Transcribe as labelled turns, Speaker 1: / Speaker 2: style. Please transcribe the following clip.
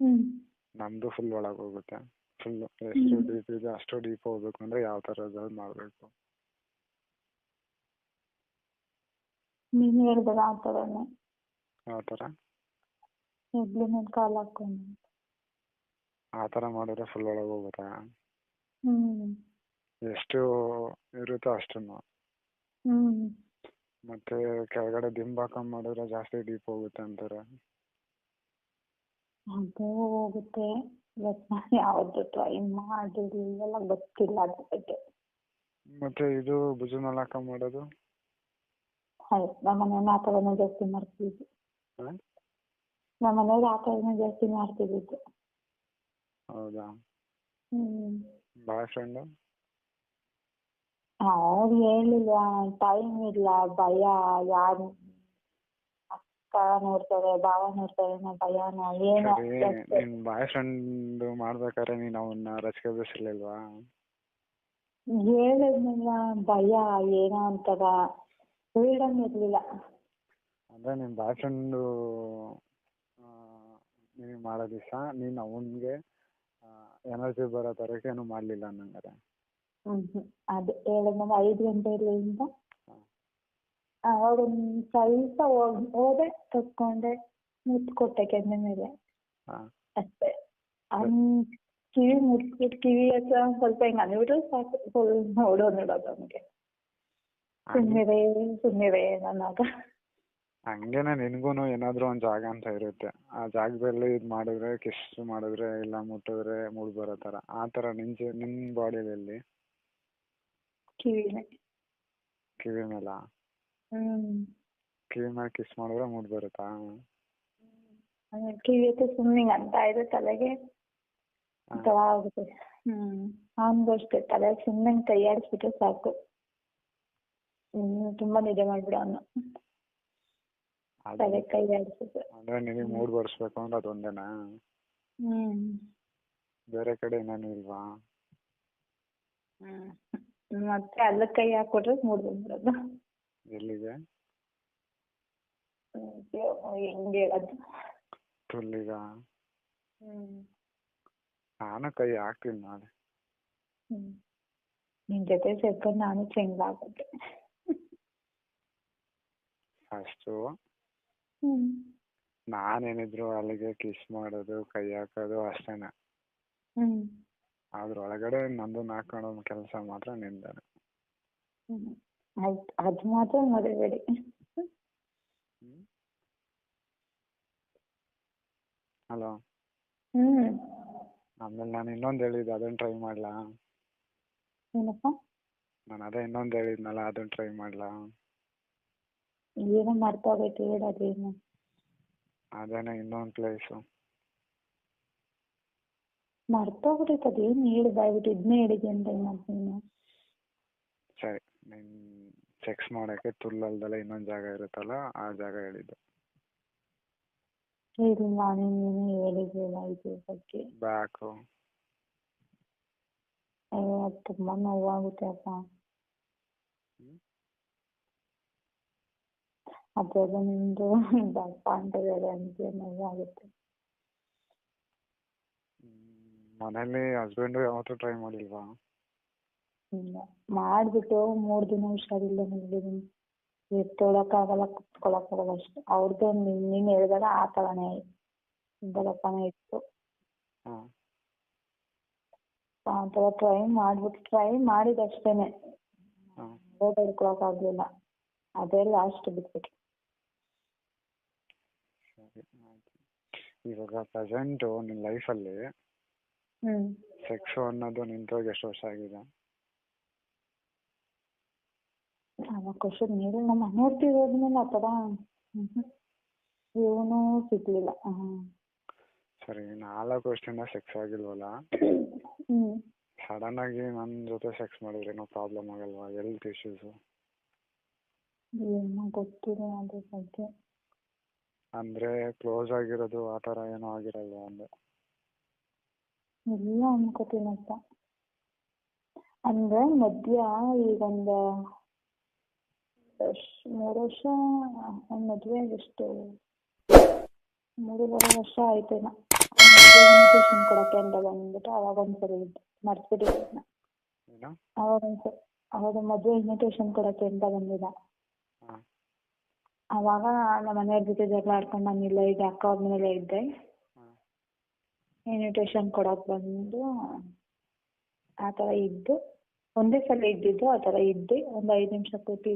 Speaker 1: ಹ್ಞೂ
Speaker 2: ನಮ್ಮದು ಫುಲ್ ಒಳಗೆ ಹೋಗುತ್ತೆ. ಫುಲ್ ಎಷ್ಟು ಡೀಪ್ ಇದೆ ಅಷ್ಟು ಡೀಪ್ ಹೋಗ್ಬೇಕು ಅಂದ್ರೆ ಯಾವ ಥರದಲ್ಲಿ ಮಾಡಬೇಕು.
Speaker 1: ನೀನು ಹೇಳ್ದಲ್ಲ ಆ ಥರನೇ
Speaker 2: ಯಾವ ಥರ
Speaker 1: ಹೆಗ್ಲ ಮೇಲೆ ಕಾಲು ಹಾಕ್ಕೊಂಡು
Speaker 2: ಆ ಥರ ಮಾಡಿದ್ರೆ ಫುಲ್ ಒಳಗೆ ಹೋಗುತ್ತಾ? ಎಷ್ಟು ಇರುತ್ತೋ ಅಷ್ಟನ್ನು. ಮತ್ತೆ ಕೆಳಗಡೆ ದಿಂಬಾಕ ಹಾಕೊಂಡು ಮಾಡಿದ್ರೆ ಜಾಸ್ತಿ ಡೀಪ್ ಹೋಗುತ್ತೆ ಅಂತಾರೆ.
Speaker 1: ಅದು ಹೋಗುತ್ತೆ. ಬಟ್ ನಾನು ಯಾವುದು ಟ್ರೈ ಮಾಡಿರ್ಲಿಲ್ಲ ಗೊತ್ತಿಲ್ಲ ಅದ್ರ ಬಗ್ಗೆ.
Speaker 2: ಮತ್ತೆ ಇದು ಭುಜ ಮೇಲೆ ಹಾಕೊಂಡು ಮಾಡೋದು?
Speaker 1: ಹೌದು ನಮ್ಮ ಮನೇಲಿ ಆ ಥರನೇ ಜಾಸ್ತಿ ಮಾಡ್ತಿದ್ವಿ.
Speaker 2: ಹಾಂ?
Speaker 1: ನಮ್ಮ ಆ ಥರನೇ ಜಾಸ್ತಿ ಮಾಡ್ತಿದ್ದಿದ್ದು
Speaker 2: ಹೌದಾ? ಬಾಯ್ ಫ್ರೆಂಡು
Speaker 1: ಅವ್ರು ಹೇಳಿಲ್ಲ ಟೈಮ್ ಇಲ್ಲ ಭಯ ಯಾರು ಅಕ್ಕ ನೋಡ್ತಾರೆ ಭಾವ ನೋಡ್ತಾರೆ ಅನ್ನೋ ಭಯನೋ ಏನೋ
Speaker 2: ಸರಿ ಬಾಯ್ ಫ್ರೆಂಡು ಮಾಡ್ಬೇಕಾದ್ರೆ ನೀನ್ ಅವನ್ನ ರಚಿಕೆಬ್ಬಿಸಿರ್ಲಿಲ್ವಾ
Speaker 1: ಹೇಳಿದ್ನಲ್ಲ ಭಯ ಏನೋ ಒಂಥರ. ಫ್ರೀಡಮ್ ಇರಲಿಲ್ಲ.
Speaker 2: ಅಂದ್ರೆ ನಿಮ್ಮ ಬಾಯ್ ಫ್ರೆಂಡು ನಿನಗೆ ಮಾಡೋ ದಿವಸ ನೀನ್ ಅವನ್ಗೆ ಎನರ್ಜಿ ಬರೋ ತರಕ್ಕೆ ಏನು ಮಾಡ್ಲಿಲ್ಲ ಅನ್ನಂಗಾರೆ
Speaker 1: ಹ್ಮ್ ಹ್ಮ್. ಅದೇ ಹೇಳಿದ್ನಲ್ಲ ಐದು ಗಂಟೆಯಿಂದ ಒಂದು ಸ್ವಲ್ಪ ಹೋದೆ ತಕ್ಕೊಂಡೆ ಮುತ್ತು ಕೊಟ್ಟೆ ಕೆನ್ನೆ ಮೇಲೆ ಅಷ್ಟೇ. ಅವ್ನ್ ಕಿವಿ ಮುಟ್ಬಿಟ್ಟು ಕಿವಿ ಹತ್ರ ಸ್ವಲ್ಪ ಹಿಂಗ್ ಅಂದ್ಬಿಟ್ರೆ ಸಾಕು. ಫುಲ್ ನೋಡೋ ನೋಡೋದು ಅವನಿಗೆ ಸುಮ್ಮನಿರೇ ಸುಮ್ಮನಿರೇ ನನ್ನಾಗ
Speaker 2: ಹಂಗೇನೆ ನಿನ್ಗೂನು ಏನಾದ್ರು ಒಂದ್ ಜಾಗ ಅಂತ ಇರುತ್ತೆ. ಆ ಜಾಗದಲ್ಲಿ ಇದ್ ಮಾಡಿದ್ರೆ ಕಿಸ್ ಮಾಡಿದ್ರೆ ಇಲ್ಲ ಮುಟ್ಟಿದ್ರೆ ಮೂಡ್ ಬರೋ ತರ ಆ ತರ ನಿನ್ ನಿನ್ನ ಬಾಡಿಯಲ್ಲಿ?
Speaker 1: ಕಿವಿನೇ.
Speaker 2: ಕಿವಿ ಮೇಲಾ
Speaker 1: ಹ್ಮ್.
Speaker 2: ಕಿವಿ ಮೇಲೆ ಕಿಸ್ ಮಾಡಿದ್ರೆ ಮೂಡ್ ಬರುತ್ತಾ?
Speaker 1: ಆಮೇಲೆ ಕಿವಿ ಹತ್ರ ಸುಮ್ಮನೆ ಅಂತ ಇದೆ ತಲೆಗೆ ಒಂಥರ ಆಗುತ್ತೆ. ಹ್ಮ್. ಅವ್ನಿಗೂ ಅಷ್ಟೇ ತಲೆ ಸುಮ್ಮನೆ ಕೈ ಆಡಿಸ್ಬಿಟ್ರೆ ಸಾಕು ತುಂಬಾ ನಿದ್ದೆ ಮಾಡ್ಬಿಡ ಅವನು ತಲೆ ಕೈ ಆಡಿಸಿದ್ರೆ
Speaker 2: ಅಂದ್ರೆ ನಿನಗೆ ಮೂಡ್ ಬರ್ಸ್ಬೇಕು ಅಂದ್ರೆ ಅದೊಂದೇನಾ?
Speaker 1: ಹ್ಮ್.
Speaker 2: ಬೇರೆ ಕಡೆ ಏನೇನು ಇಲ್ವಾ?
Speaker 1: ಹ್ಮ್. ಮತ್ತೆ ಅಲ್ಲ ಕೈ ಹಾಕೊಟ್ರೆ ಮೂಡ್ ಬಂದ್ಬಿಡೋದು.
Speaker 2: ಎಲ್ಲಿಗೆ
Speaker 1: ಅಯ್ಯೋ, ಹೆಂಗ್ ಹೇಳೋದು
Speaker 2: ತುಲ್ಲಿಗ
Speaker 1: ಹ್ಮ್
Speaker 2: ನಾನು ಕೈ ಹಾಕ್ತೀನಿ ನಾಳೆ
Speaker 1: ಹ್ಮ್ ನಿನ್ ಜೊತೆ ಸೇರ್ಕೊಂಡು ನಾನು ಚೆಂದ ಆಗುತ್ತೆ
Speaker 2: ಫಸ್ಟು
Speaker 1: ಹ್ಮ್
Speaker 2: ನಾನೇನಿದ್ರು ಅಲ್ಲಿಗೆ ಕಿಸ್ ಮಾಡೋದು ಕೈ ಹಾಕೋದು ಅಷ್ಟೇನೆ
Speaker 1: ಹ್ಮ್
Speaker 2: ಅದ್ರೊಳಗಡೆ ನಂದು ಹಾಕೊಳ್ಳೋ ಕೆಲಸ ಮಾತ್ರ ನಿಂದೇನೆ
Speaker 1: ಹ್ಮ್ ಆಯ್ತು ಅದು ಮಾತ್ರ ಮರಿಬೇಡಿ
Speaker 2: ಹಲೋ.
Speaker 1: ಹ್ಮ್.
Speaker 2: ಆಮೇಲೆ ನಾನು ಇನ್ನೊಂದು ಹೇಳಿದ್ದೆ ಅದನ್ನ ಟ್ರೈ ಮಾಡ್ಲಾ?
Speaker 1: ಏನಪ್ಪ?
Speaker 2: ನಾನು ಅದೇ ಇನ್ನೊಂದು ಹೇಳಿದ್ನಲ್ಲ ಅದನ್ನ ಟ್ರೈ ಮಾಡ್ಲಾ?
Speaker 1: ಏನೋ ಮರ್ತೋಗೈತೆ ಹೇಳೋದೇನು
Speaker 2: ಅದೇನೆ ಇನ್ನೊಂದು ಪ್ಲೇಸು
Speaker 1: ಮರ್ತೋಗ್ಬಿಟ್ಟೈತೆ ಅದೇನು ಹೇಳಿ ಬಾಯ್ಬಿಟ್ಟು ಇದನ್ನೇ ಅಂತ ಮತ್ತೆ ನೀನು.
Speaker 2: ಸರಿ ನೀನು ಸೆಕ್ಸ್ ಮಾಡೋಕ್ಕೆ ತುಲ್ಲಲ್ದಲ್ಲ ಇನ್ನೊಂದು ಜಾಗ ಇರುತ್ತಲ್ಲ ಆ ಜಾಗ ಹೇಳಿದ್ದು.
Speaker 1: ಇಲ್ಲ ನೀನು ಹೇಳಿದ್ದಿಲ್ಲ ಇದ್ರ ಬಗ್ಗೆ.
Speaker 2: ಬ್ಯಾಕು.
Speaker 1: ಅಯ್ಯೋ ಅದು ತುಂಬಾ ನೋವಾಗುತ್ತೆ ಅಪ್ಪ? ಅದೆಲ್ಲ ನಿಮ್ದು ದಪ್ಪ ಅಂತ ಬೇರೆ ಅಂತ ನೋವಾಗುತ್ತೆ
Speaker 2: ಮನೇಲಿ ಹಸ್ಬೆಂಡು ಯಾವತ್ತೂ ಟ್ರೈ ಮಾಡಿಲ್ವಾ?
Speaker 1: ಇಲ್ಲ. ಮಾಡ್ಬಿಟ್ಟು ಮೂರ್ ದಿನ ಹುಷಾರಿಲ್ಲ ಮಲಗಿದ್ದೀನಿ ಎತ್ತೊಳಕ್ಕಾಗಲ್ಲ ಕುತ್ಕೊಳಕ್ಕಾಗಲ್ಲ ಅಷ್ಟೇ. ಅವ್ರದ್ದು ನೀನು ಹೇಳಿದಾಗ ಆ ಥರನೇ ಬಲಪನೇ ಇತ್ತು. ಒಂಥರ ಟ್ರೈ ಮಾಡ್ಬಿಟ್ಟು ಟ್ರೈ ಮಾಡಿದಷ್ಟೇನೆ. ಅಷ್ಟೇನೆ
Speaker 2: ಆಗ್ಲಿಲ್ಲ.
Speaker 1: ಓಡಾಡ್ಕೊಳಕ್ಕಾಗ್ಲಿಲ್ಲ ಅದೇ ಲಾಸ್ಟ್ ಬಿಟ್ಬಿಟ್ಟು
Speaker 2: ಇವಾಗ ಪ್ರೆಸೆಂಟ್ ನಿನ್ನ ಲೈಫಲ್ಲಿ
Speaker 1: ಹ್ಮ್.
Speaker 2: ಸೆಕ್ಸು ಅನ್ನೋದು ನಿಂತೋಗಿ ಎಷ್ಟು ವರ್ಷ ಆಗಿದೆ?
Speaker 1: ವರ್ಷದ ಮೇಲೆ ನಮ್ಮ ಮನೆಯವ್ರು ಹೋದ್ಮೇಲೆ ಆ ಥರ ಇವನು ಸಿಗ್ಲಿಲ್ಲ
Speaker 2: ಸರಿ ನಾಲ್ಕು ವರ್ಷದಿಂದ ಸೆಕ್ಸ್ ಆಗಿಲ್ವಲ್ಲ ಸಡನ್ ಆಗಿ ನನ್ನ ಜೊತೆ ಸೆಕ್ಸ್ ಮಾಡಿದ್ರೆ ಏನೋ ಪ್ರಾಬ್ಲಮ್ ಆಗಲ್ವಾ ಹೆಲ್ತ್ ಇಶ್ಯೂಸು
Speaker 1: ಏನೋ ಗೊತ್ತಿಲ್ಲ ಅದ್ರ ಬಗ್ಗೆ
Speaker 2: ಅಂದ್ರೆ ಕ್ಲೋಸ್ ಆಗಿರೋದು ಆ ತರ ಏನೋ ಆಗಿರಲ್ಲ ಅಂದ್ರೆ
Speaker 1: ಇಲ್ಲ ಅನ್ಕೋತೀನಪ್ಪ ಅಂದ್ರೆ ಮಧ್ಯ ಈಗೊಂದು ಮೂರು ವರ್ಷ ನನ್ನ ಮದುವೆ ಎಷ್ಟು? ಮೂರುವರೆ ವರ್ಷ ಮದುವೆ ಇನ್ವಿಟೇಷನ್ ಕೊಡೋಕ್ಕೆ ಅಂತ ಬಂದ್ಬಿಟ್ಟು ಅವಾಗ ಒಂದ್ಸರಿ ಮರ್ತ್ಬಿಟ್ಟಿದ್ದೆ ಅವಾಗ ಒಂದ್ಸರಿ ಅವಾಗ ಮದುವೆ ಇನ್ವಿಟೇಷನ್ ಕೊಡೋಕ್ಕೆ ಅಂತ ಬಂದಿದ್ದ. ಅವಾಗ ನಮ್ಮ ಮನೆಯವ್ರ ಜೊತೆ ಜಗಳ ಆಡ್ಕೊಂಡು ನಾನು ಇಲ್ಲ ಇದ್ದೆ ಅಕ್ಕ ಅವ್ರ ಮನೇಲೇ ಇದ್ದೆ. ಇನ್ವಿಟೇಷನ್ ಕೊಡೋಕೆ ಬಂದು ಆ ಥರ ಇದ್ದು ಒಂದೇ ಸಲ ಇದ್ದಿದ್ದು ಆ ಥರ ಇದ್ದು ಒಂದು ಐದು ನಿಮಿಷ ಕೂತಿ